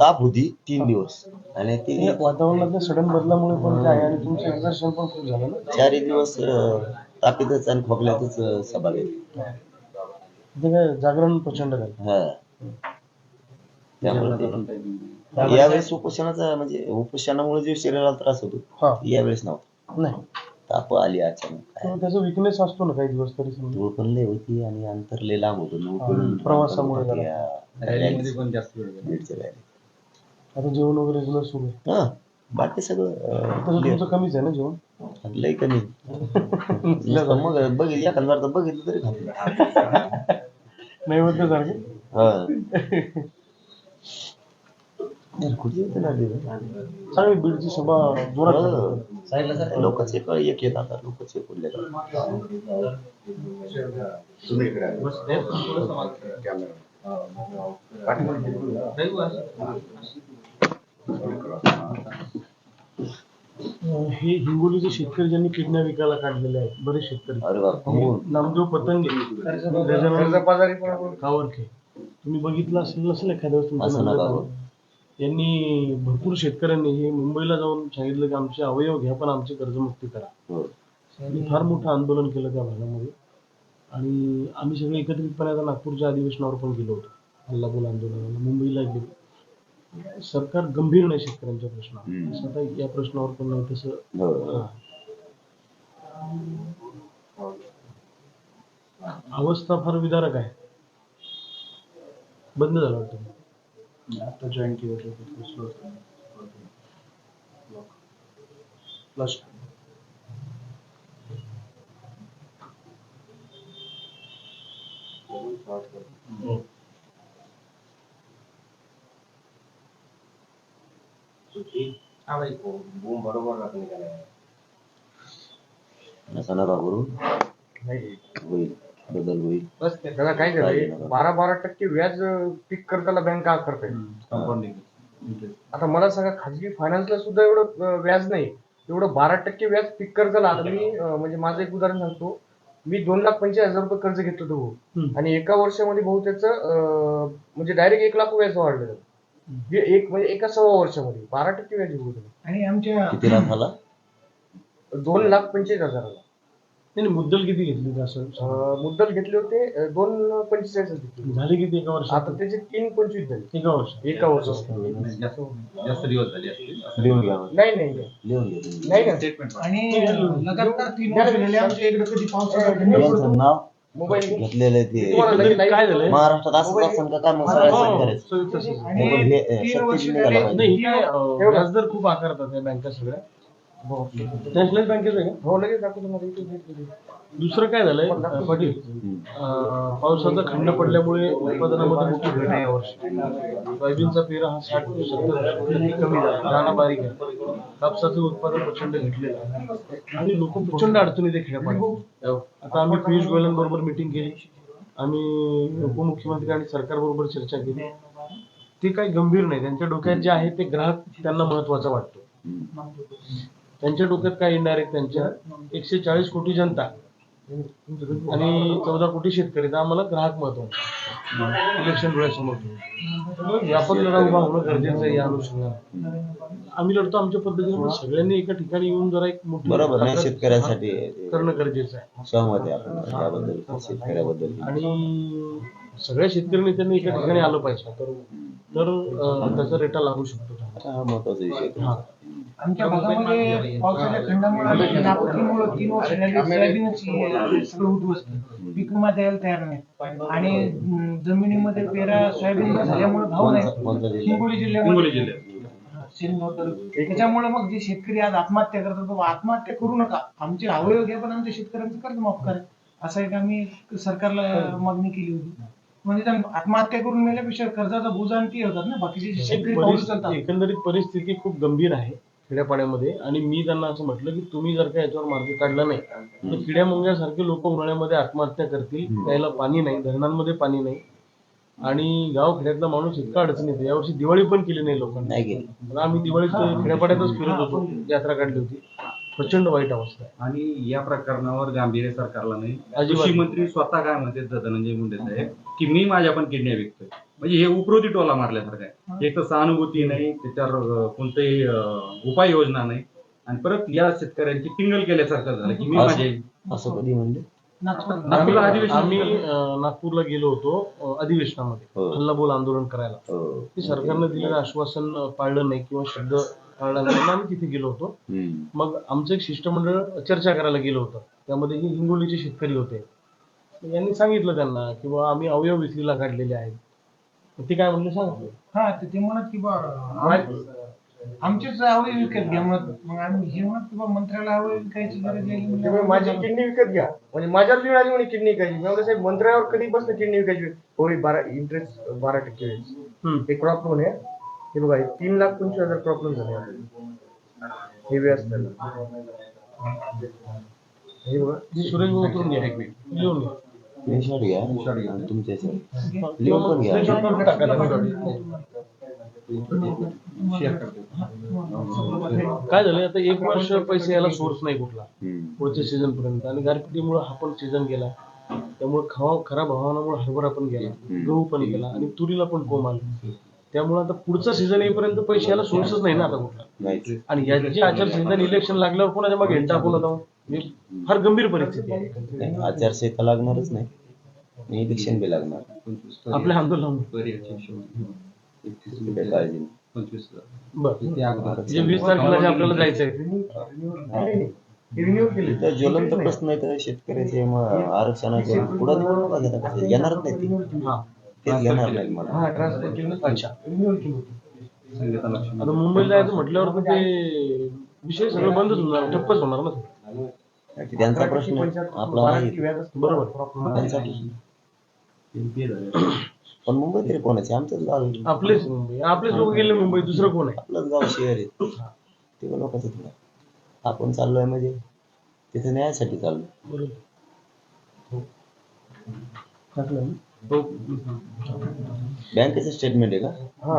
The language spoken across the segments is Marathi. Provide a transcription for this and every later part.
ताप होती तीन दिवस. आणि ती वातावरणातल्या सडन बदलामुळे पण काय आणि तुमचं एक्झर्शन पण खूप झालं ना? चारही दिवस तापीतच आणि खोकल्यातच अं, सभा घेतली ते काय जागरण प्रचंड झालं. हा. त्यामुळे यावेळेस उपोषणाचा म्हणजे उपोषणामुळे जे शरीराला त्रास होतो हा. यावेळेस नव्हता. नाही. ताप आली अचानक. काय त्याचा विकनेस असतो ना काही दिवस तरी समजा. धूळ पण लय होती आणि अंतर लय लांब होतं. धूळ पण प्रवासामुळे. आता जेवण वगैरे रेग्युलर सुरू आहे. हा बाकी सगळं तसं अं, तुमचं कमीच आहे ना जेवण? लय कमी नुसतं मग बघितलं एखाद बार तर बघितलं तरी खातो नैवेद्य सारखे? हा? चांगली बीडची सभा जोरात झाली. हो. लोकच एक एक येत आता लोकच एक उरले अं, हे हिंगोलीचे शेतकरी ज्यांनी किडण्या विकायला काढलेले आहेत बरेच शेतकरी नामदेव पतंगे कावरखे तुम्ही बघितलं असेल नसेल एखाद्या वेळेस तुमच्या असं नका नजरेत हो. आलं. यांनी भरपूर शेतकऱ्यांनी हे मुंबईला जाऊन सांगितलं की आमचे अवयव घ्या पण आमची कर्जमुक्ती करा. आणि फार मोठं आंदोलन केलं त्या भागामध्ये आणि आम्ही सगळे एकत्रितपणे आता नागपूरच्या अधिवेशनावर पण गेलो होतो हल्लाबोल आंदोलनाला मुंबईला गेलो सरकार गंभीर नाही शेतकऱ्यांच्या प्रश्नावर आता या प्रश्नावर पण नाही तसं. अवस्था फार विदारक आहे बंद झालं वाटतं after joint it will slow block plus mm. हाँ भाई बूम बरोबर रखने का है ऐसा ना बाबू नहीं वही बदल होईल. त्याला काय झालंय बारा बारा टक्के व्याज पीक करताना बँका आकारताय आता मला सांगा खाजगी फायनान्सला सुद्धा एवढं व्याज नाही. एवढं बारा टक्के व्याज पीक कर्जाला आता मी म्हणजे माझं एक उदाहरण सांगतो. मी दोन लाख पंचवीस हजार रुपये कर्ज घेतलं होतं. हम्म. आणि एका वर्षामध्ये भाऊ त्याचं म्हणजे डायरेक्ट एक लाख व्याज वाढलेलं हे एक म्हणजे एका सव्वा वर्षामध्ये. बारा टक्के व्याज होऊ आणि आमच्या किती लाखाला दोन लाख पंचवीस हजाराला नाही मुद्दल किती घेतली होती असं. अं, मुद्दल घेतले होते अं, दोन पंचेचाळीस घेतले झाली किती एका वर्षात? आता त्याचे तीन पंचवीस झाले. एका वर्षात. एका वर्षात. जास्त दिवस झाले. असतील. लिहून घ्या मग. नाही नाही नाही. लिहून घ्या तुम्ही. नाही ना. स्टेटमेंट आणि लगातार तीन वर्ष झाले आमच्या इकडे कधी पावसाळा मुलांचं नाव मोबाईल. घेतलेलं आहे ते. तुम्हाला लगेच live- काय झालंय? महाराष्ट्रात असंच असेल का काय मग सगळ्या हो, सविस्तर सांगा. आणि तीन वर्ष झाले. नाही ही काय अं, व्याजदर खूप आकारतात या बँका सगळ्या. नॅशनल बँकेचं आहे का? हो लगेच दाखवतो तुम्हाला इथे भेट दिली. दुसरं काय झालंय? अं, पाटील अं, पावसाचा खंड पडल्यामुळे उत्पादनामध्ये मोठी घट आहे यावर्षी सोयाबीनचा पेरा हा साठ ते सत्तर टक्के कमी झाला. बारीक आहे कापसाचं उत्पादन प्रचंड घटलेलं आहे. आणि लोक प्रचंड अडचणीत आहे खेड्यापाड्यात. आता आम्ही पियुष गोयलांबरोबर मिटिंग केली. आम्ही उपमुख्यमंत्री आणि सरकारबरोबर चर्चा केली. ते काही गंभीर नाही. त्यांच्या डोक्यात जे आहे ते ग्राहक त्यांना महत्त्वाचा वाटतो. त्यांच्या डोक्यात काय इनडायरेक्ट त्यांच्या एकशे चाळीस कोटी जनता आणि चौदा कोटी शेतकरी. तर आम्हाला ग्राहक महत्त्वाचा इलेक्शन डोळ्यासमोर. व्यापक लढा उभा होणं गरजेचं आहे या अनुषंगाने. आम्ही लढतो आमच्या पद्धतीने सगळ्यांनी एका ठिकाणी येऊन जरा एक मोठी बरोबर शेतकऱ्यांसाठी करणं गरजेचं आहे. सहमत आहे आपण. त्याबद्दल शेतकऱ्याबद्दल. आणि सगळ्या शेतकरी नेत्यांनी एका ठिकाणी आलं पाहिजे. तर त्याचा रेटा लागू शकतो. हा महत्त्वाचा विषय आहे. आमच्या भागामध्ये पावसाच्या खंडामुळे तीन वर्ष झाली सोयाबीनची सगळं उद्ध्वस्त. पीक विमा द्यायला तयार नाही आणि जमिनीमध्ये पेरा सोयाबीन झाल्यामुळे भाव नाही. हिंगोली जिल्ह्यामध्ये. त्याच्यामुळे मग जे शेतकरी आज आत्महत्या करतात बाबा आत्महत्या करू नका. आमचे अवयव घ्या पण आमच्या शेतकऱ्यांचं कर्ज माफ करा. असं एक आम्ही सरकारला मागणी केली होती. म्हणजे त्या आत्महत्या करून मेल्यापेक्षा कर्जाचा बोजा आणि ते होतात ना. बाकीचे जे शेतकरी एकंदरीत परिस्थिती खूप गंभीर आहे. खेड्यापाड्यामध्ये. आणि मी त्यांना असं म्हटलं की तुम्ही जर का याच्यावर मार्ग काढला नाही तर किड्या मुंग्यासारखे लोक उन्हाळ्यामध्ये आत्महत्या करतील. प्यायला पाणी नाही धरणांमध्ये पाणी नाही. आणि गाव खेड्यातला माणूस इतका अडचणीत आहे. यावर्षी दिवाळी पण केली नाही लोकांनी. आम्ही दिवाळीत खेड्यापाड्यातच फिरत होतो. यात्रा काढली होती. प्रचंड वाईट अवस्था आहे. आणि या प्रकरणावर गांभीर्य सरकारला नाही. अजिबात कृषी मंत्री स्वतः काय म्हणते धनंजय मुंडे साहेब की मी माझ्या पण किडण्या विकतोय. म्हणजे हे उपरोधी टोला मारल्यासारखं आहे. एक तर सहानुभूती नाही त्याच्यावर कोणतेही उपाययोजना नाही. आणि परत या शेतकऱ्यांची टिंगल केल्यासारखं झालं की मी असं- माझे असं कधी म्हणले? नागपूर नागपूरला अधिवेशन आम्ही नागपूरला गेलो होतो अधिवेशनामध्ये. हो. हल्लाबोल आंदोलन करायला. हो. की सरकारनं दिलेलं आश्वासन पाळलं नाही किंवा शब्द पाळला नाही. आम्ही तिथे गेलो होतो. मग आमचं एक शिष्टमंडळ चर्चा करायला गेलो होतं. त्यामध्ये ही हिंगोलीचे शेतकरी होते. मग यांनी सांगितलं त्यांना की बुवा आम्ही अवयव विक्रीला काढलेले आहेत. ते काय म्हणले सांगा. हा तर ते म्हणत की बा आम- आमचेच अवयव विकत घ्या म्हणत. मग आम्ही हे म्हणत की बा मंत्र्याला अवयव विकायची गरज नाही. माझी किडनी विकत घ्या. म्हणजे माझ्यावर जी आली म्हणे किडनी विकायची. मी म्हणलं, साहेब मंत्र्यावर कधी बसलं किडनी विकायची? होय बारा इंटरेस्ट बारा टक्के व्याज. हे क्रॉप लोन आहे हे बघा हे तीन लाख पंचवीस हजार क्रॉप लोन झाले हे व्याज त्याला हे बघा. सुरेश भाऊ उतरून घ्या एक मिनिट. लिहून घ्या. स्क्रीनशॉट घ्या तुमच्या ह्याच्यावर लिहून पण. काय झालं आता एक वर्ष पैसे यायला सोर्स नाही कुठला हम्म. पुढच्या सीझन पर्यंत आणि गारपिटीमुळे हा पण सीझन गेला त्यामुळे खवा खराब हवामानामुळे हरभरा पण गेला गहू पण गेला आणि तुरीला पण कोम आलं त्यामुळे आता पुढचा सीझन येईपर्यंत पैसे यायला सोर्सच नाही ना आता कुठला. आणि याची आचारसंहिता इलेक्शन लागल्यावर कोणाच्या मागे हेंटा टाकून आता फार गंभीर परिस्थिती आहे. नाही, आचारसंहिता लागणारच नाही. इलेक्शन बी लागणार. आपल्या आंदोलन. काही काळजी नाही. बरं. म्हणजे वीस तारखेला जे आपल्याला जायचंय रिन्यू केली इथं ज्वलंत प्रश्न आहे तर शेतकऱ्याचे मग आरक्षणाचे पुढे निवडणुका येणारच नाही ते. हा. तेच घेणार नाही मला. हा अच्छा. आता मुंबईला जायचं म्हटल्यावर तर ते विषय सगळं बंदच होणार ठप्पच होणार ना. त्यांचा प्रश्न आपला नाही. बरोबर त्यांचा प्रश्न. पण मुंबई तरी कोणाचे आमचंच गाव आहे. आपलेच मुंबई. आपलेच लोक गेले मुंबई दुसरं कोण आहे? आपलंच गाव शहर आहे. ते लोकांचं थोडं आपण चाललोय म्हणजे तिथे न्यायासाठी चाललोय. बरोबर. टाकलं ना? बँकेचं स्टेटमेंट आहे का? हा.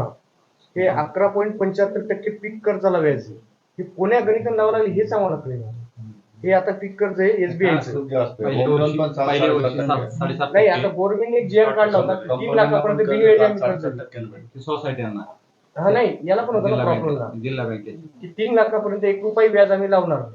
हे अकरा पॉईंट पंच्याहत्तर टक्के पीक कर्जाला व्याज आहे. हे कोण्या गणित लावा लागले हेच आम्हाला कळेल हे आता पीक कर्ज आहे. एसबीआयचं पहिल्या वर्षी पहिल्या वर्षी सात- साडेसात नाही टक्के. आता गव्हर्नमेंटने एक जीआर काढला होता. तीन लाखापर्यंत कर्ज. ते सोसायट्यांना हा नाही याला पण होता ना जिल्हा जिल्हा की तीन लाखापर्यंत एक रुपये व्याज आम्ही लावणार. नाही.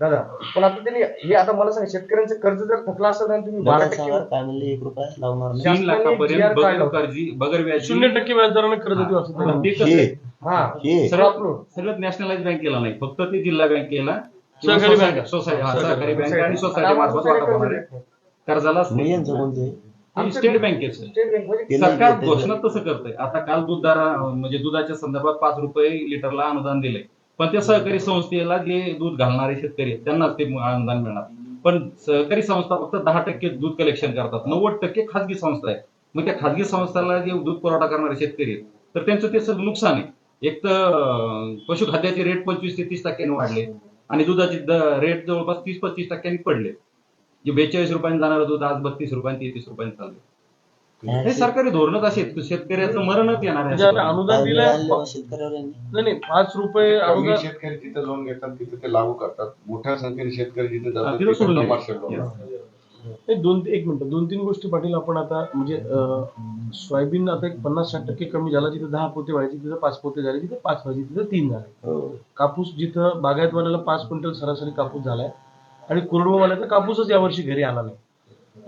दादा पण आता त्यांनी हे आता मला सांगा शेतकऱ्यांचं कर्ज जर थकला असेल आणि तुम्ही बारा टक्के काय म्हणले एक रुपया लावणार नाही. तीन शासनाने लाखापर्यंत GR बगर काढलं. कर्जी बगर व्याज शून्य टक्के व्याजदराने कर्ज देऊ असं ते हे कसं हा हे. सगळं नॅशनलाइज बँकेला नाही. फक्त ते जिल्हा बँकेला सहकारी बँका. सोसायटी हा, सहकारी बँक. आणि सोसायटी मार्फत वाटप होणारे नाही. कर्जाला मग यांचं कोणतं? आहे? हे स्टेट बँकेचं स्टेट बँक म्हणजे नाही सरकार घोषणा. तसं करतंय. आता काल दूधदारा म्हणजे दुधाच्या संदर्भात पाच रुपये लिटरला अनुदान दिले पण त्या सहकारी संस्थेला जे दूध घालणारे शेतकरी आहेत, त्यांनाच ते अनुदान मिळणार. पण सहकारी संस्था फक्त दहा टक्के दूध कलेक्शन करतात. नव्वद टक्के खाजगी संस्था आहेत. मग त्या खाजगी संस्थाला जे दूध पुरवठा करणारे शेतकरी आहेत तर त्यांचं ते सगळं नुकसान आहे. एक तर अं, पशुखाद्याचे रेट पंचवीस ते तीस टक्क्यांनी वाढले. आणि दुधाचे रेट जवळपास तीस पस्तीस टक्क्यांनी पडले. जे बेचाळीस रुपयांनी जाणारं दूध आज बत्तीस रुपयांनी तेहतीस रुपयांनी चालले हे सरकारी धोरणच असे आहेत. शेतकऱ्याचं मरणच येणार म्हणजे अनुदान दिलं शेतकऱ्यावर यांनी? नाही नाही पाच रुपये अनुदान शेतकरी तिथे लोन घेतात तिथे ते लागू करतात. मोठ्या संख्येने शेतकरी जिथे जातात नाही, दोन एक मिनिट. दोन तीन गोष्टी पाटील आपण आता म्हणजे सोयाबीन आता एक पन्नास साठ टक्के कमी झाला जिथे दहा पोते व्हायचे तिथे पाच पोते झाले तिथे पाच व्हायचे तिथे तीन झाले. हो. कापूस जिथं बागायतवाल्याला पाच क्विंटल सरासरी कापूस झालाय आणि कोरडवाल्याचा कापूसच यावर्षी घरी आला नाही.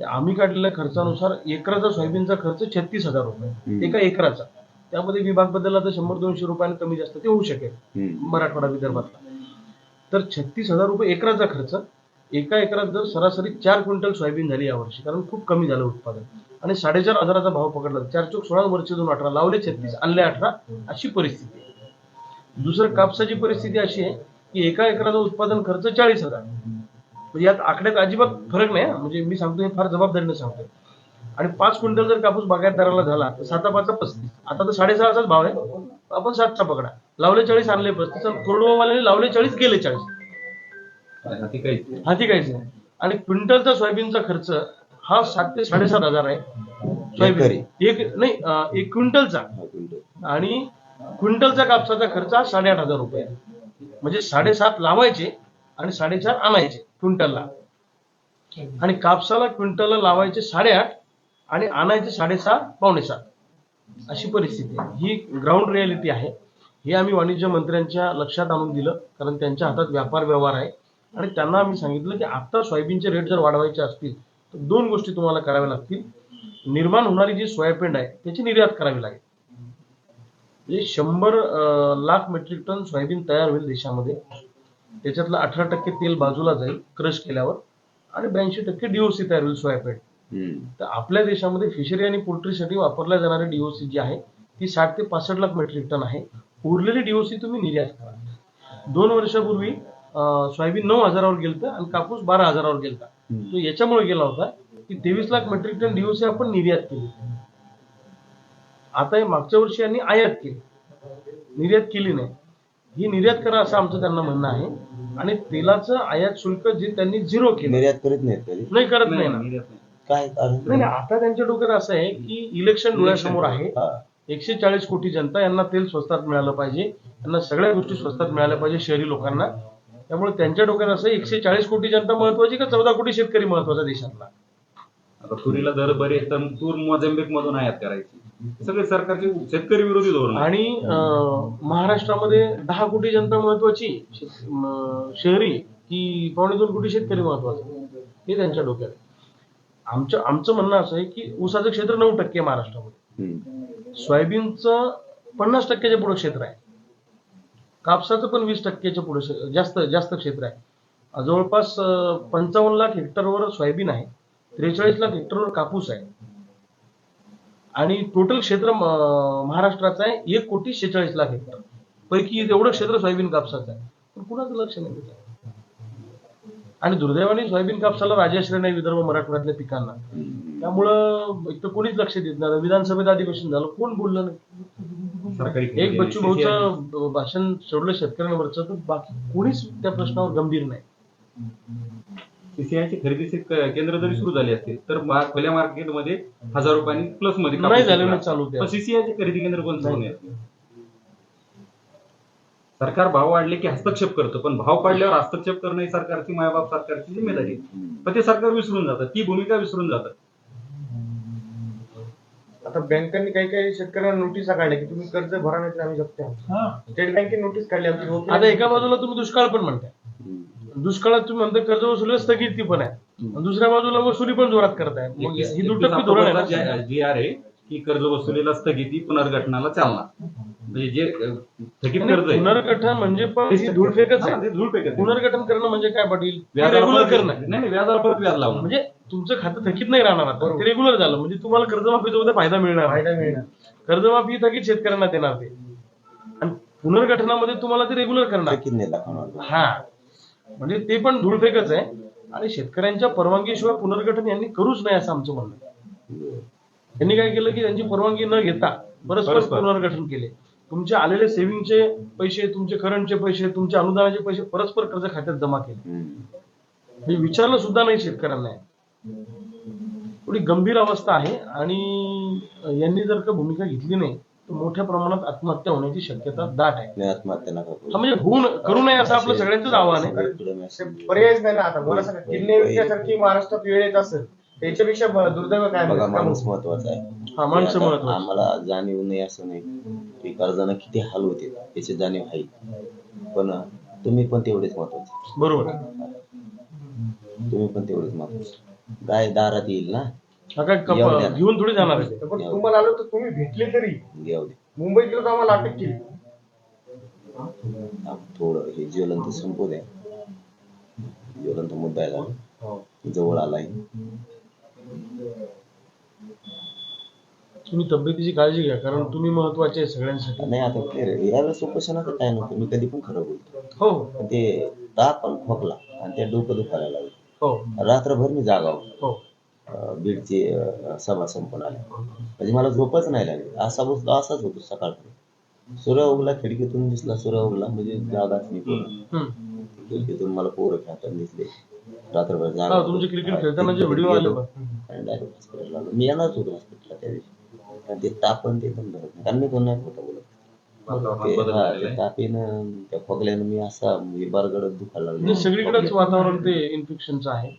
आम्ही काढलेल्या खर्चानुसार एकराचा सोयाबीनचा खर्च छत्तीस हजार रुपये. एका एकराचा. त्यामध्ये विभाग बदलला तर शंभर दोनशे रुपयाने कमी जास्त ते होऊ शकेल. मराठवाडा विदर्भातला. तर छत्तीस हजार रुपये एकराचा खर्च एका एकरात जर सरासरी चार क्विंटल सोयाबीन झाली यावर्षी कारण खूप कमी झालं उत्पादन. आणि साडेचार हजाराचा भाव पकडला. चार चौक सोळा वर्ष दोन अठरा लावले छत्तीस आणले अठरा अशी परिस्थिती आहे. दुसरं कापसाची परिस्थिती अशी आहे की एका एकराचा उत्पादन खर्च चाळीस हजार. म्हणजे यात आकड्यात अजिबात फरक नाही म्हणजे मी सांगतो हे फार जबाबदारीने सांगतोय. आणि पाच क्विंटल जर कापूस बागायतदाराला झाला तर साता पाचचा पस्तीस. आता तर साडेसहाचाच भाव आहे. आपण सातचा पकडा. लावले चाळीस आणले पस्तीस. आणि कोरडवाल्याने लावले चाळीस गेले चाळीस. हाती काहीच नाही. हाती काहीच नाही आणि क्विंटलचा सोयाबीनचा खर्च हा सात ते साडेसात हजार आहे. सोयाबीन. एक नाही एक क्विंटलचा. क्विंटल. आणि क्विंटलचा कापसाचा खर्च हा साडेआठ हजार रुपये आहे. म्हणजे साडेसात लावायचे आणि साडेचार आणायचे क्विंटलला. आणि कापसाला क्विंटलला लावायचे साडेआठ आणि आणायचे साडेसहा पावणे सात. अशी परिस्थिती ही ग्राउंड रियालिटी आहे. हे आम्ही वाणिज्य मंत्र्यांच्या लक्षात आणून दिलं कारण त्यांच्या हातात व्यापार व्यवहार आहे. आणि त्यांना आम्ही सांगितलं की आता सोयाबीनचे रेट जर वाढवायचे असतील तर दोन गोष्टी तुम्हाला कराव्या लागतील. निर्माण होणारी जी सोयाबीन आहे त्याची निर्यात करावी लागेल. म्हणजे शंभर लाख मेट्रिक टन सोयाबीन तयार होईल देशामध्ये. त्याच्यातलं अठरा टक्के तेल बाजूला जाईल क्रश केल्यावर. आणि ब्याऐंशी टक्के डीओसी तयार होईल सोयाबीन. तर आपल्या देशामध्ये फिशरी आणि पोल्ट्रीसाठी वापरल्या जाणारी डीओसी जी आहे ती साठ ते पासष्ट लाख मेट्रिक टन आहे. उरलेली डीओसी तुम्ही निर्यात करा. दोन वर्षापूर्वी सोयाबीन नऊ हजारावर गेलतं आणि कापूस बारा हजारावर गेलता. तो याच्यामुळे गेला होता की तेवीस लाख मेट्रिक टन डीओसी आपण निर्यात केली. आता हे मागच्या वर्षी यांनी आयात केली. निर्यात केली नाही. ही निर्यात करा असं आमचं त्यांना म्हणणं आहे. आणि तेलाचं आयात शुल्क जे त्यांनी झिरो केलं. निर्यात करीत नाहीत कधी नाही करत नाही ना. नाही, नाही. काय कारण? नाही नाही, आता त्यांच्या डोक्यात असं आहे की इलेक्शन डोळ्यासमोर आहे. एकशे चाळीस कोटी जनता यांना तेल स्वस्तात मिळालं पाहिजे. यांना सगळ्या गोष्टी स्वस्तात मिळाल्या पाहिजे शहरी लोकांना. त्यामुळे त्यांच्या डोक्यात असं एकशे चाळीस कोटी जनता महत्वाची का चौदा कोटी शेतकरी महत्त्वाचा देशातला आता तुरीला दर बरे तर तूर मोझांबिक मधून आयात करायची सगळे सरकारचे शेतकरी विरोधी धोरण. आणि महाराष्ट्रामध्ये दहा कोटी जनता महत्वाची शहरी की पावणे दोन कोटी शेतकरी महत्त्वाचा हे त्यांच्या डोक्यात. आमचं आमचं म्हणणं असं आहे की ऊसाचं क्षेत्र नऊ टक्के महाराष्ट्रामध्ये. सोयाबीनचं पन्नास टक्क्याच्या पुढे क्षेत्र आहे कापसाचं पण वीस टक्क्याच्या पुढे जास्त जास्त क्षेत्र आहे. जवळपास पंचावन्न लाख हेक्टरवर सोयाबीन आहे. त्रेचाळीस लाख हेक्टरवर कापूस आहे. आणि टोटल क्षेत्र महाराष्ट्राचं आहे. एक कोटी शेहेचाळीस लाख हेक्टर. पैकी एवढं क्षेत्र सोयाबीन कापसाचं आहे. पण कुणाचं लक्ष नाही आणि दुर्दैवाने सोयाबीन कापसाला राजाश्रय नाही विदर्भ मराठवाड्यातल्या पिकांना. त्यामुळं एक तर कोणीच लक्ष देत नाही. विधानसभेत अधिवेशन झालं. कोण बोललं नाही? सरकारी एक बच्चू भाऊचं भाषण सोडलं शेतकऱ्यांवरचं तर बाकी कोणीच त्या प्रश्नावर गंभीर नाही. सीसीआयची खरेदीचे केंद्र जरी सुरू झाले असतील तर खुल्या मार्केटमध्ये हजार रुपयांनी प्लसमध्ये नाही झाले चालू सीसीआयचे खरेदी केंद्र कोण सुरू नाही सरकार भाव वाढले की हस्तक्षेप करतं पण भाव पाडल्यावर हस्तक्षेप करणं ही सरकारची मायबाप सरकारची जिम्मेदारी. पण ते सरकार विसरून जातं ती भूमिका विसरून जातं. आता बँकांनी काही काही शेतकऱ्यांना नोटिसा काढल्या की तुम्ही कर्ज भरा नाही तर आम्ही जप्त आहोत. हा. स्टेट बँकेने नोटीस काढली आमची आता एका बाजूला तुम्ही दुष्काळ पण म्हणताय. दुष्काळात तुम्ही म्हणता कर्ज वसुली स्थगिती पण आहे. आणि दुसऱ्या बाजूला वसुली पण जोरात करताय. मग ही दुटप्पी धोरण आहे जी आर आहे की कर्ज वसुलीला स्थगिती पुनर्गठनाला चालना म्हणजे जे थकीत कर्ज पुनर्गठन म्हणजे पण ही धूळफेकच आहे. ते. पुनर्गठन करणं म्हणजे काय पाटील रेग्युलर परत- करणं. नाही नाही, व्याजाला परत व्याज लावणं. म्हणजे तुमचं खातं थकीत नाही राहणार आता. ते रेग्युलर झालं. म्हणजे तुम्हाला कर्जमाफीचा उद्या फायदा मिळणार. फायदा मिळणार. कर्जमाफी थकीत शेतकऱ्यांना देणार ते. आणि पुनर्गठनामध्ये तुम्हाला ते रेग्युलर करणार. थकीत नाही दाखवणार हा. म्हणजे ते पण धूळफेकच आहे. आणि शेतकऱ्यांच्या परवानगीशिवाय पुनर्गठन यांनी करूच नाही असं आमचं म्हणणं आहे. यांनी काय केलं की त्यांची परवानगी न घेता परस्पर परस्पर. पुनर्गठन केले. तुमचे आलेले सेव्हिंगचे पैसे तुमचे करंटचे पैसे तुमचे अनुदानाचे पैसे परस्पर कर्ज खात्यात जमा केले. हम्म. म्हणजे विचारलं सुद्धा नाही शेतकऱ्यांना. थोडी गंभीर अवस्था आहे आणि यांनी जर का भूमिका घेतली नाही तर मोठ्या प्रमाणात आत्महत्या होण्याची शक्यता दाट आहे. आत्महत्या नका करू. हा म्हणजे होऊन करू नये असं आपलं सगळ्यांचंच आव्हान आहे. message. पर्यायच नाही ना आता. मला सांगा किडनी विकण्यासारखी महाराष्ट्रात वेळ येत असेल त्याच्यापेक्षा ब- दुर्दैव काय बघा म्हणजे? माणूस महत्त्वाचा आहे. हा माणसं ते आता महत्वाचं. आम्हाला जाणीव नाही असं नाही की कर्जानं किती हाल होते. याची जाणीव आहे. पण तुम्ही पण तेवढेच महत्त्वाचे. बरोबर. तुम्ही पण तेवढेच महत्त्वाचे. गाय दारात येईल ना? हा काय कप- येऊ द्या ना. घेऊन थोडी जाणार आहे ते. पण तुम्हाला आलो तर तुम्ही भेटले तरी. घेऊ दे. मुंबईत गेलो तर आम्हाला अटक केली. आप थोडं हे ज्वलंत संपू द्या ज्वलंत मुद्दा आहे ना. जवळ आलाय. तुम्ही तब्येतीची काळजी घ्या कारण तुम्ही महत्त्वाचे आहे सगळ्यांसाठी. नाही आता ते यावेळेस उपोषणाचं काय नव्हतं मी कधी पण खरं बोलतो. हो. पण ते ताप आणि खोकला आणि ते डोकं दुखायला लागलं. हो. रात्रभर मी जागा होतो. हो अं, बीडची सभा संपून आली. म्हणजे मला झोपच नाही लागली. असा बसलो असाच होतो सकाळपर्यंत. सूर्य उगला खिडकीतून दिसला सूर्य उगला म्हणजे जागाच मी. खिडकीतून मला पोरं खेळताना दिसले. रात्रभर जागा हा, तुमचे क्रिकेट खेळताना जे व्हिडिओ आले बघ. आणि डायरेक्ट हॉस्पिटलला मी येणारच होतो हॉस्पिटलला त्या दिवशी. कारण ते तापन ते पण धरत नाही. कारण मी कोण नाही खोटं बोलत वातावरणात ते बदल झालेला ते आहे. तापीनं त्या खोकल्यानं मी असा म्हणजे बरगडत दुखायला म्हणजे लागलो सगळीकडेच वातावरण ते इन्फेक्शनचं आहे.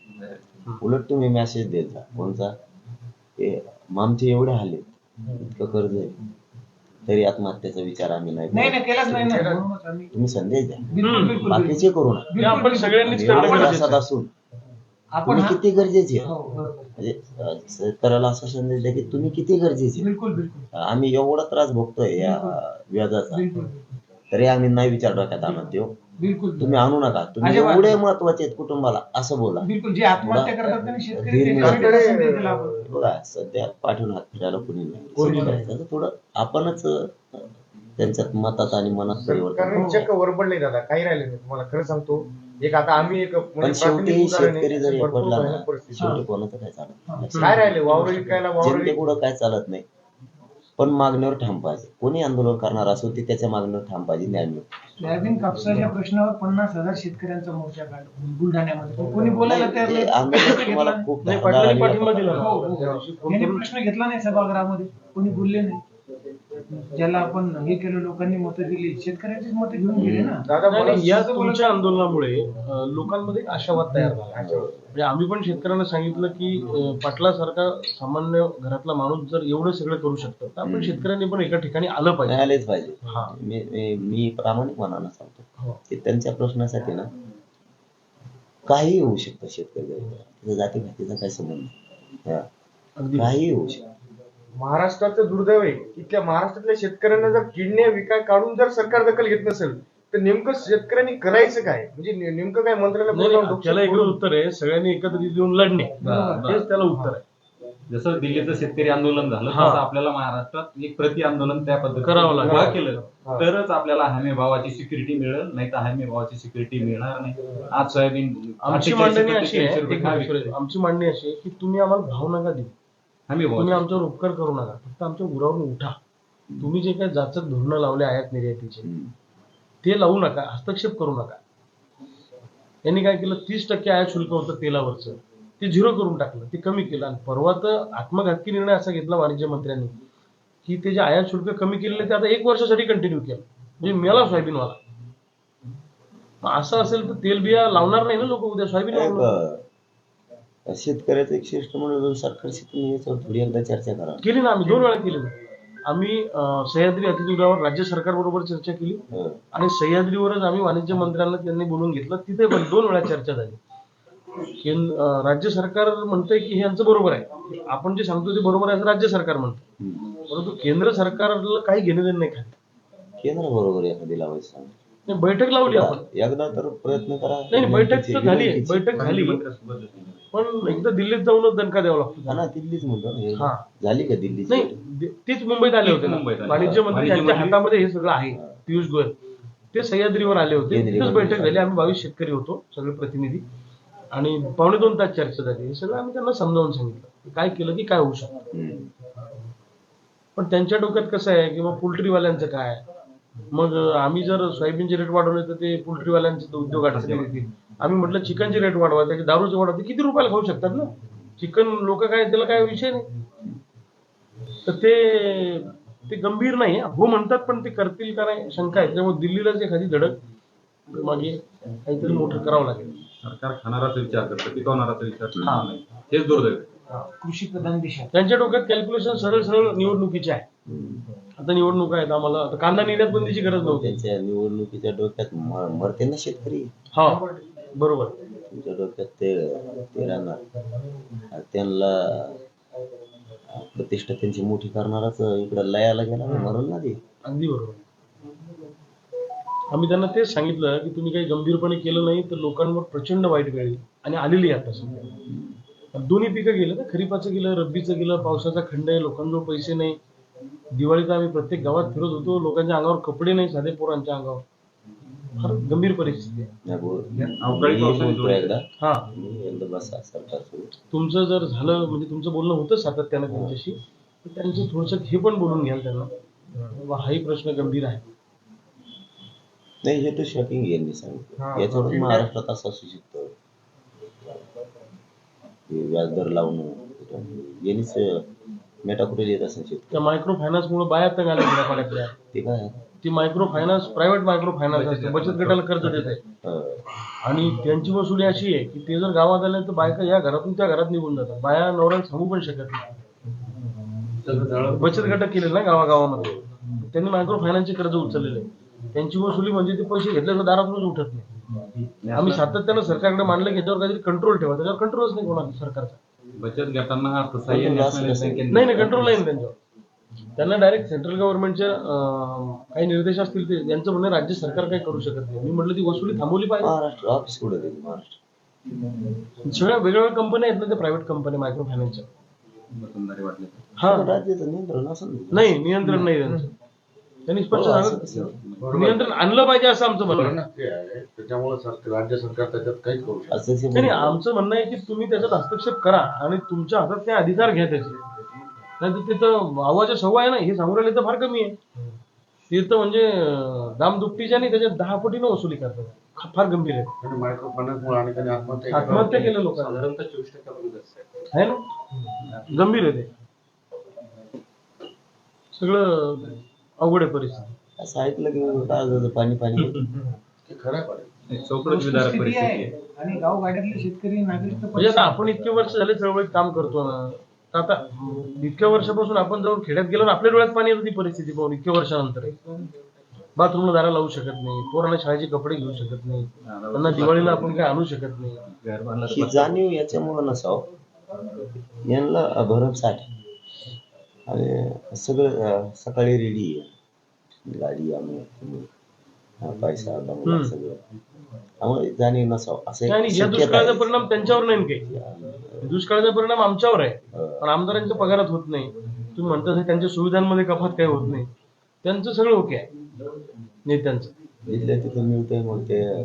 उलट तुम्ही मेसेज देत. जा कोणचा ते आमचे एवढे हाल इतकं कर्ज आहे. तरी आत्महत्येचा विचार आम्ही नाही नाही करत. केलाच नाही ना म्हणूनच आम्ही तुम्ही संदेश द्या. बिलकुल बिलकुल बाकीचे करू नका. आपण सगळ्यांनीच. असून. आपण हा- किती गरजेचे आहे हो. म्हणजे अं, शेतकऱ्याला असा संदेश द्या की तुम्ही किती गरजेचे आहे. बिलकुल बिलकुल. आम्ही एवढा त्रास भोगतोय या व्याजाचा. बिलकुल तरी आम्ही नाही विचार डोक्यात आणत देऊ बिलकुल तुम्ही आणू नका. तुम्ही अजिबात. एवढे महत्त्वाचे आहेत कुटुंबाला असं बोला. बिलकुल जे आत्महत्या करतात त्यांनी शेतकरी धीर त्याच्यासाठी मिळाला. संधी दिला आपण. बघा सध्या पाठवून हात फिरायला कोणी नाही. थोडं आपणच अं, त्यांच्यात मतात आणि मनात परिवर्तन. सरकारने चक्क नाही दादा. काही राहिले नाही. तुम्हाला खरं सांगतो एक आता आम्ही एक पण म्हणजे शेवटी प्राथमिक उदाहरण आहे, शेतकरी जर भरपूर एकवटला भयानक ना परिस्थिती. शेवटी कोणाचं काय चालत नाही. काय राहिले? वावर विकायला वावर जनते पुढं काय चालत नाही. पण मागणीवर ठाम पाहिजे. कोणी आंदोलन करणार असो ते त्याच्या मागणीवर ठाम पाहिजे न्याय मिळतो. सोयाबीन कापसाच्या प्रश्नावर पन्नास हजार शेतकऱ्यांचा मोर्चा काढला बुलढाण्यामध्ये. पण कोणी बोलायला तयार ते नाही. आंदोलन तुम्हाला खूप नाही. धारदार पाटलांनी आणि पाठिंबा दिला. हो, हो. यांनी करून प्रश्न घेतला नाही सभागृहामध्ये. कोणी बोलले नाही. ज्याला आपण हे केलं लोकांनी मतं दिली. शेतकऱ्यांचीच मतं घेऊन गेले ना. दादा नाही, मला नाही, या बोलायचं- तुमच्या आंदोलनामुळे अं, लोकांमध्ये एक आशावाद तयार झाला. म्हणजे आम्ही पण शेतकऱ्यांना सांगितलं की अं, पाटलासारखा सामान्य घरातला माणूस जर एवढं सगळं करू शकतो तर आपण शेतकऱ्यांनी पण एका ठिकाणी आलं पाहिजे. आलेच पाहिजे. हा. मी मी- मी प्रामाणिक मनानं हो. सांगतो की त्यांच्या प्रश्नासाठी ना काही होऊ शकतं शेतकरी. त्याचा जाती भातीचा काही संबंध नाही. हा. अगदी. काहीही होऊ शकतं. महाराष्ट्राचं दुर्दैव आहे इथल्या महाराष्ट्रातल्या शेतकऱ्यांना जर किडण्या विकाय काढून जर सरकार दखल घेत नसेल तर नेमकं शेतकऱ्यांनी करायचं काय? म्हणजे नेमकं काय मंत्र्याला त्याला एकच उत्तर आहे सगळ्यांनी एकत्रित येऊन लढणे. तेच त्याला उत्तर आहे. जसं दिल्लीचं शेतकरी आंदोलन झालं हा. तसं आपल्याला महाराष्ट्रात एक प्रति आंदोलन त्या पद्धतीने करावं लागेल. उभं केलं. तरच आपल्याला हमी भावाची सिक्युरिटी मिळेल नाही तर हमी भावाची सिक्युरिटी मिळणार नाही. आज सोयाबीन आमची 48 मांडणी ते अशी 43 आहे. आमची मांडणी अशी आहे की तुम्ही आम्हाला भाव नका देऊ. तुम्ही आमच्यावर उपकार करू नका. फक्त आमच्या उरावरून उठा. तुम्ही जे काही जाचक धोरणं लावले आयात निर्यातीचे. ते लावू नका हस्तक्षेप करू नका. यांनी काय केलं? तीस टक्के आयात शुल्क होतं तेलावरचं. ते झिरो करून टाकलं. ते कमी केलं. आणि परवा तर आत्मघातकी निर्णय असा घेतला वाणिज्य मंत्र्यांनी की ते जे आयात शुल्क कमी केलेलं ते आता एक वर्षासाठी कंटिन्यू केलं. म्हणजे मेला सोयाबीनवाला. असं असेल तर तेलबिया लावणार नाही ना लोक उद्या सोयाबीन शेतकऱ्याचं एक शिष्टमंडळ सरकारशी तुम्ही याच्यावर थोडी एकदा चर्चा करा. केली ना आम्ही दोन वेळा केली ना. आम्ही अं, सह्याद्री अतिथीगृहावर राज्य सरकार बरोबर चर्चा केली. हं. आणि सह्याद्रीवरच आम्ही वाणिज्य मंत्र्यांना त्यांनी बोलून घेतलं. तिथे पण दोन वेळा चर्चा झाली. केंद्र अं, राज्य सरकार म्हणतंय की हे यांचं बरोबर आहे. आपण जे सांगतो ते बरोबर आहे असं राज्य सरकार म्हणतं. परंतु केंद्र सरकारला काही घेणं देणं नाही खाली. केंद्र बरोबर एखादी लावायचं नाही, बैठक लावली आपण. एकदा तर प्रयत्न करा. नाही नाही, बैठक तर झाली. आहे. बैठक झाली. पण एकदा दिल्लीत जाऊनच दणका द्यावा लागतो. हा ना दिल्लीच म्हणतो ना. हे. हा. झाली का दिल्लीची? नाही दि- तीच मुंबईत आले होते ना. मुंबईत आले. वाणिज्य मंत्री वाणिज्य यांच्या मंत्री- हातामध्ये हे सगळं आहे. पियुष गोयल. ते सह्याद्रीवर आले होते. तिथेच. बैठक झाली. आम्ही बावीस शेतकरी होतो सगळे प्रतिनिधी. आणि पावणे दोन तास चर्चा झाली. हे सगळं आम्ही त्यांना समजावून सांगितलं. की काय केलं की काय होऊ शकतं. पण त्यांच्या डोक्यात कसं आहे? की मग पोल्ट्रीवाल्यांचं काय मग आम्ही जर सोयाबीनचे रेट वाढवले तर ते पोल्ट्रीवाल्यांचे उद्योग अडचणी होतील आम्ही म्हटलं चिकनचे रेट वाढवा त्याचे दारूचे वाढवा. ते किती रुपयाला खाऊ शकतात ना? चिकन लोक काय त्याला काय विषय नाही. तर ते ते गंभीर नाही हो. म्हणतात पण ते करतील का नाही शंका आहे. त्यामुळे दिल्लीलाच एखादी धडक मागे काहीतरी मोठं करावं लागेल. सरकार खाणाराचा विचार करतं पिकवणाराचा विचार करत. नाही हेच दुर्दैव. कृषी प्रधान देशात. त्यांच्या डोक्यात कॅल्क्युलेशन सरळ सरळ निवडणुकीचे आहे. आता निवडणुका आहेत आम्हाला. आता कांदा निर्यात बंदीची गरज नव्हती. त्यांच्या निवडणुकीच्या डोक्यात म- मरते ना शेतकरी. हा बरोबर. तुमच्या डोक्यात ते ते राहणार. आणि त्यांना प्रतिष्ठा त्यांची मोठी करणाराच इकडं लयाला गेला मरण ना ते. अगदी बरोबर. आम्ही त्यांना तेच सांगितलं की तुम्ही काही गंभीरपणे केलं नाही तर लोकांवर प्रचंड वाईट वेळ येईल आणि आलेली आहे आता सध्या. दोन्ही पिकं गेलं ना खरीपाचं गेलं रब्बीचं गेलं पावसाचा खंड आहे लोकांजवळ पैसे नाही. दिवाळीचा आम्ही प्रत्येक गावात फिरत होतो. लोकांच्या अंगावर कपडे नाही साधे पोरांच्या अंगावर. फार गंभीर परिस्थिती आहे. नाही बोल. अवकाळी मी पावसाने बोलतो एकदा. हा. मी एकदा बसा सरकार तुमचं जर झालं म्हणजे तुमचं बोलणं होतं सातत्यानं त्यांच्याशी तर त्यांचं थोडंसं हे पण बोलून घ्याल त्यांना. बाबा, हाही प्रश्न गंभीर आहे. नाही हे तर शॉकिंग यांनी सांगितलं याच्यावर महाराष्ट्रात असं असू शकतं. हे व्याजदर लावणं यांनीच मेटा कुठे असेल शेतकरी त्या मायक्रो फायनान्स मुळे बाया तंग आल्या खेड्यापाड्यातल्या ते काय? ती micro finance private micro finance असते बचत गटाला कर्ज देते. अं, आणि त्यांची वसुली अशी आहे की ते जर गावात आले तर बायका या घरातून त्या घरात निघून जातात. बाया नवऱ्याला सांगू पण शकत नाही. बचत गट केलेलं ना गावागावामध्ये. त्यांनी मायक्रो फायनान्सचे कर्ज उचललेले आहे. त्यांची वसुली म्हणजे ते पैसे घेतल्यावर दारातूनच उठत नाही. आम्ही सातत्यानं सरकारकडे मांडलं की याच्यावर काहीतरी कंट्रोल ठेवा. त्याच्यावर कंट्रोलच नाही कोणा सरकारचा. बचत गटांना अर्थसहाय्य नॅशनल बँकेने नाही नाही कंट्रोल नाही ना त्यांच्यावर त्यांना डायरेक्ट सेंट्रल गव्हर्नमेंटच्या काही निर्देश असतील ते यांचं म्हणणं राज्य सरकार काही करू शकत नाही. मी म्हटलं ती वसुली थांबवली पाहिजे. महाराष्ट्र ऑफिस कुठे देईल महाराष्ट्र. सगळ्या वेगवेगळ्या कंपन्या आहेत ना त्या प्रायव्हेट कंपन्या मायक्रो फायनान्सच्या वाटले हा. राज्याचं नियंत्रण असं नाही. नियंत्रण नाही त्यांचं. त्यांनी स्पष्ट हो, सांगितलं? नियंत्रण आणलं पाहिजे असं आमचं म्हणणं आहे. ते त्याच्यामुळे राज्य सरकार त्याच्यात काहीच करू शकत असं ते नाही. आमचं म्हणणं आहे की तुम्ही त्याच्यात हस्तक्षेप करा आणि तुमच्या हातात ते अधिकार घ्या त्याचे. नाही तर तिथं आवाच्या सव्वा आहे ना हे सांगून राहिले तर फार कमी आहे. तिथं म्हणजे अं, दामदुपटीच्या नाही त्याच्यात दहा पटीनं वसुली करतात. फार गंभीर आहे आणि मायक्रो फायनान्समुळे आणि त्यांनी आत्महत्या केली. आत्महत्या केल्या लोकांना. साधारणतः चोवीस टक्क्यापर्यंत असते आहे ना? गंभीर आहे ते. सगळं अवघड आहे परिस्थिती. असं ऐकलं की मग पाणी पाणी ते खरं आहे पण. चौकट विदारक स्थिती परिस्थिती आहे. आहे. आणि गावगाड्यातले शेतकरी नागरिक तर म्हणजे आता आपण इतके वर्ष झाले चळवळीत काम करतो ना तर आता इतक्या वर्षापासून आपण जाऊन खेड्यात गेलो आणि आपल्या डोळ्यात पाणी येतं ती परिस्थिती पाहून इतक्या वर्षानंतर. बाथरूमला दारा लावू शकत नाही पोरांना शाळेचे कपडे घेऊ शकत नाही त्यांना दिवाळीला आपण काय आणू शकत नाही. घर बांधलं ही जाणीव याच्यामुळं नसावं. यांना भरमसाठ आणि सगळं अं, सकाळी रेडी आहे. गाडी आम्ही तुम्ही, हा, पैसा बंगला. सगळं त्यामुळे जाणीव नसावं असं आणि या दुष्काळाचा. परिणाम त्यांच्यावर नाही काही दुष्काळाचा परिणाम आमच्यावर आहे. अं, पण आमदारांच्या पगारात होत नाही. तुम्ही म्हणता तसं त्यांच्या सुविधांमध्ये कपात काही होत नाही. त्यांचं सगळं ओके आहे. नेत्यांचं. जिथल्या तिथं मिळतंय मग ते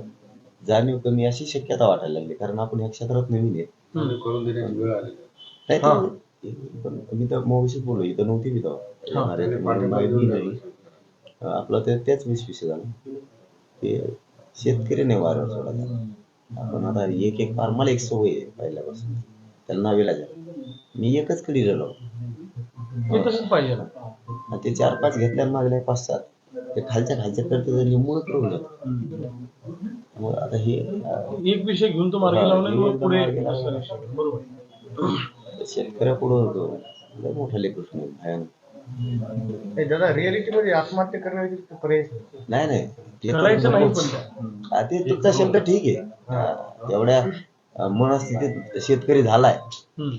जाणीव कमी अशी शक्यता वाटायला लागली कारण आपण ह्या क्षेत्रात नवीन आहे. जाणीव करून देण्याची वेळ आलेली. आहे. नाही. तर- पण मी तर मोविषयी बोललो इथं नव्हती मी तेव्हा. येणार आहे त्यांनी ते म्हणून पाठिंबा माहिती देऊन नाही. द्यावा. आपलं ते त्याच वीस विषय झाला ते शेतकरी नाही वाऱ्यावर सोडायचा आपण आता एक एक फार मला एक सवय आहे पहिल्यापासून. त्याला नावेला जा मी एकच कडी गेलो ते तसंच पाहिजे ते चार पाच घेतल्या मागल्या पाच सात. ते खालच्या खालच्या करते निमुळ करून जात मग आता हे एक विषय घेऊन तो मार्गी लावला एकदम पुढे शेतकऱ्यापुढं लय मोठा लेकृष्ण भयानक. नाही, दादा रिअलिटी मध्ये आत्महत्या करण्याची पर्याय नाही. नाही नाही ते तर करायचं नाही नकोच. पण त्या. हा, ते तुमचा शब्द ठीक आहे हा, एवढ्या अं, मनस्थितीत शेतकरी झालाय हम्म.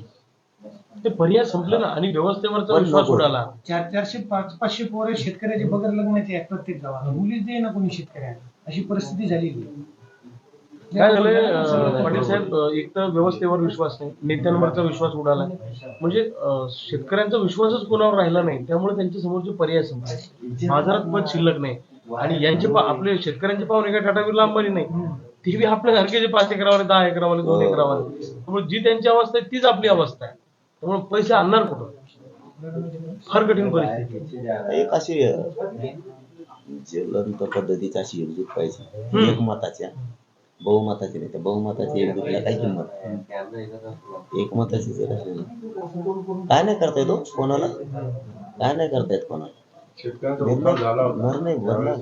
ते पर्याय संपले ना आणि व्यवस्थेवरचा पण विश्वास नको. उडाला चार चारशे पाच पाचशे पोरं शेतकऱ्याचे बगर लग्नाचे आहेत प्रत्येक गावात मुलीच दे ना कोणी शेतकऱ्याला अशी परिस्थिती झालेली आहे. काय झालंय अं, पाटील साहेब अं, एक तर व्यवस्थेवर विश्वास नाही नेत्यांवरचा विश्वास उडाला म्हणजे अं, शेतकऱ्यांचा विश्वासच कोणावर राहिला नाही त्यामुळे त्यांच्या समोरचे पर्याय संपले बाजारात पण शिल्लक नाही. आणि यांचे पा- आपले शेतकऱ्यांचे पाहुणे काय टाटा बिर्ला अंबानी नाही. ते बी आपल्या सारखे जे पाच एकरावाले दहा एकरावाले दोन एकरावाले. त्यामुळे जी त्यांची अवस्था आहे तीच आपली अवस्था आहे. त्यामुळे पैसे आणणार कुठं? फार कठीण परिस्थिती. एक अशी अं, ज्वलंत पद्धतीची अशी पाहिजे एक मताच्या बहुमताची नाही तर बहुमताची काय किंमत एक मताची जर असेल काय नाही करता येतो कोणाला? काय नाही करता येत कोणाला होता. मर नाही, भरला.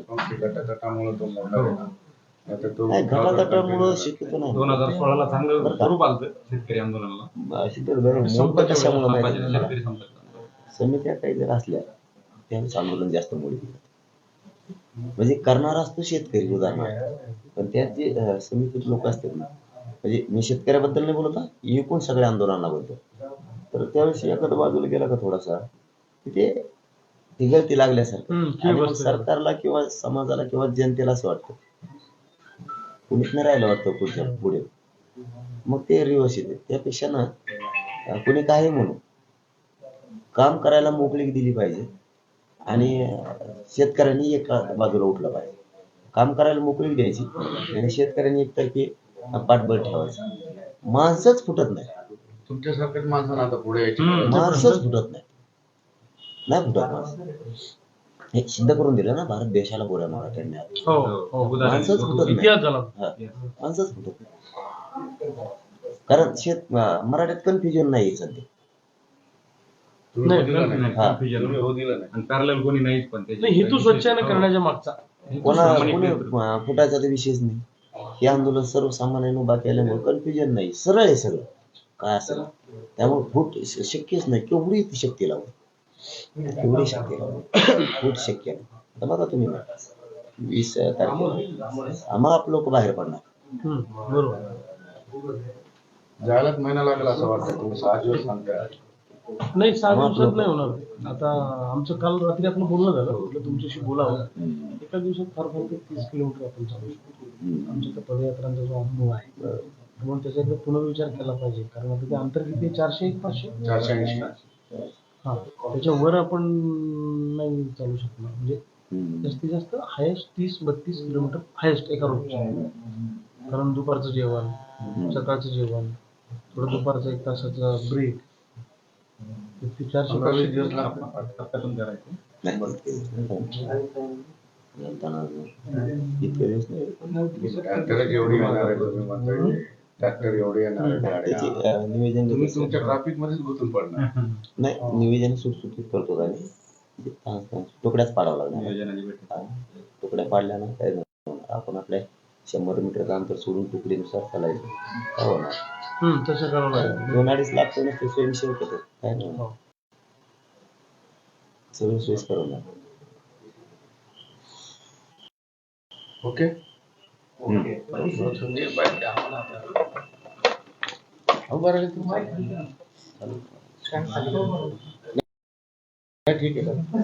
दोन नाही हजार सोळाला चांगलं स्वरूप आलं शेतकरी आंदोलनाला. कशामुळं समित्या काही जर असल्या त्यावेळेस आंदोलन जास्त मोठी. म्हणजे करणारा असतो शेतकरी उदाहरणार्थ. पण त्यात जे समितीत लोक असतात ना म्हणजे मी शेतकऱ्याबद्दल नाही बोलत हा, एकूण सगळ्या आंदोलनाला बोलतो तर त्यावेळेस एखादा बाजूला गेला का थोडासा की ते ती गळती लागल्यासारखं. सरकारला किंवा समाजाला किंवा जनतेला असं वाटतं. कुणीच नाही राहिलं वाटतं पुढच्या पुढे. मग ते रिवर्स येते. त्यापेक्षा ना कुणी काही म्हणू. काम करायला मोकळीक दिली पाहिजे. आणि शेतकऱ्यांनी एका बाजूला उठलं पाहिजे. काम करायला मोकळीक द्यायची आणि शेतकऱ्यांनी एकतर्फी पाठबळ ठेवायचं. माणसंच फुटत नाही. तुमच्यासारख्याच माणसानं आता पुढे यायची. माणसंच फुटत नाही. नाही फुटत माणसं. हे सिद्ध करून दिलं ना भारत देशाला गोऱ्या मराठ्यांनी आता. हो हो माणसंच फुटत नाही. हा, माणसंच फुटत नाही. कारण शेत मराठ्यात कन्फ्युजन नाही सध्या. तुम्ही नाही, दिला नाही. हा. तुम्ही दिला नाही. आणि पॅरल कोणी नाहीच पण त्याची- नाही हेतू स्वच्छाने करण्याच्या मागचा. कोणा सामान्य कोणी पेपर. अं, फुटायचा तर विषयच नाही. हे आंदोलन सर्वसामान्यांनी उभा केल्यामुळे कन्फ्युजन नाही. सरळ आहे सगळं. काय असेल? त्यामुळे फूट श- शक्यच नाही. केवढी ती शक्ती लावू? केवढी शक्ती लावू? फूट शक्य नाही. बघा तुम्ही. वीस तारखेला. आम्हा लोक बाहेर पडणार. हम्म, बरोबर. जायलाच महिना लागला असं वाटतं. तुम्ही सहा दिवस सांगताय. नाही सहा दिवसात नाही होणार. आता आमचं काल रात्री आपलं बोलणं झालं म्हटलं तुमच्याशी बोलावं. एका दिवसात फार फार ते तीस किलोमीटर आपण चालू शकतो. आमच्या त्या पदयात्रांचा जो अनुभव आहे म्हणून त्याच्याकडे पुनर्विचार केला पाहिजे. कारण आता ते अंतर किती? चारशे एक पाचशे? चारशे ऐंशी. हा. त्याच्यावर आपण नाही चालू शकणार. म्हणजे. जास्तीत जास्त हायेस्ट तीस बत्तीस किलोमीटर हायेस्ट एका रोजचं कारण दुपारचं जेवण सकाळचं जेवण थोडं दुपारचं एक तासाचा ब्रेक चारशे दिवस टप्प्यातून करायचं नाही येताना इतके दिवस नाही. ट्रॅक्टर एवढी येणार आहे तुम्ही म्हणताय ट्रॅक्टर एवढे येणार आहे त्याची गाड्या. अं, नियोजन तुम्ही कसं- तुमच्या ट्रॅफिक मध्येच गुंतून पडणार. नाही नियोजन सुटसुटीत करतो तास तास तुकड्याच पाडावं लागणार. नियोजनाची हा. तुकड्या पाडल्या ना काय होणार. आपण आपल्या शंभर मीटरचं अंतर सोडून तुकडीनुसार चालायचं. काय होणार? हम्म तसं करावं लागेल दोन अडीच लाख नसते स्वयंसेवक होते काय नाही हो. सगळं सोयीस्कर होणार ओके अहो, बरं तुम्ही ठीक आहे